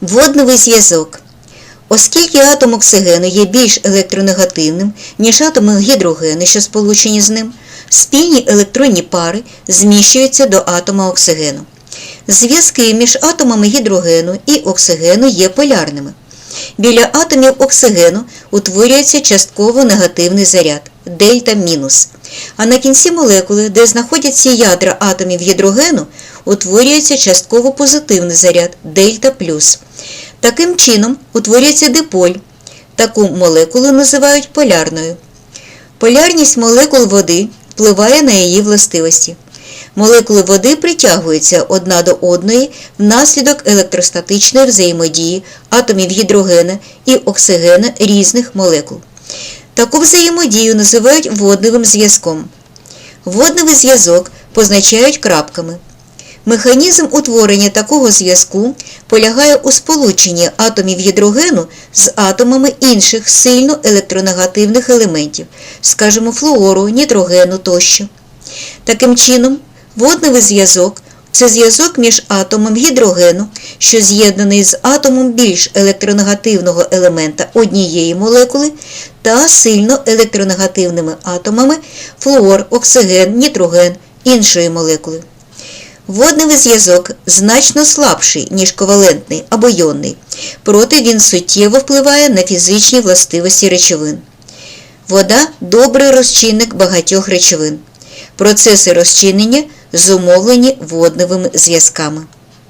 Водневий зв'язок. Оскільки атом оксигену є більш електронегативним, ніж атоми гідрогену, що сполучені з ним, спільні електронні пари зміщуються до атома оксигену. Зв'язки між атомами гідрогену і оксигену є полярними. Біля атомів оксигену утворюється частково негативний заряд дельта мінус. А на кінці молекули, де знаходяться ядра атомів гідрогену, утворюється частково позитивний заряд дельта плюс. Таким чином утворюється диполь. Таку молекулу називають полярною. Полярність молекул води впливає на її властивості. Молекули води притягуються одна до одної внаслідок електростатичної взаємодії атомів гідрогена і оксигена різних молекул. Таку взаємодію називають водневим зв'язком. Водневий зв'язок позначають крапками. Механізм утворення такого зв'язку полягає у сполученні атомів гідрогену з атомами інших сильно електронегативних елементів, скажімо, флуору, нітрогену тощо. Таким чином, водневий зв'язок це зв'язок між атомом гідрогену, що з'єднаний з атомом більш електронегативного елемента однієї молекули, та сильно електронегативними атомами флуор, оксиген, нітроген іншої молекули. Водневий зв'язок значно слабший, ніж ковалентний або йонний, проте він суттєво впливає на фізичні властивості речовин. Вода – добрий розчинник багатьох речовин. Процеси розчинення зумовлені водневими зв'язками.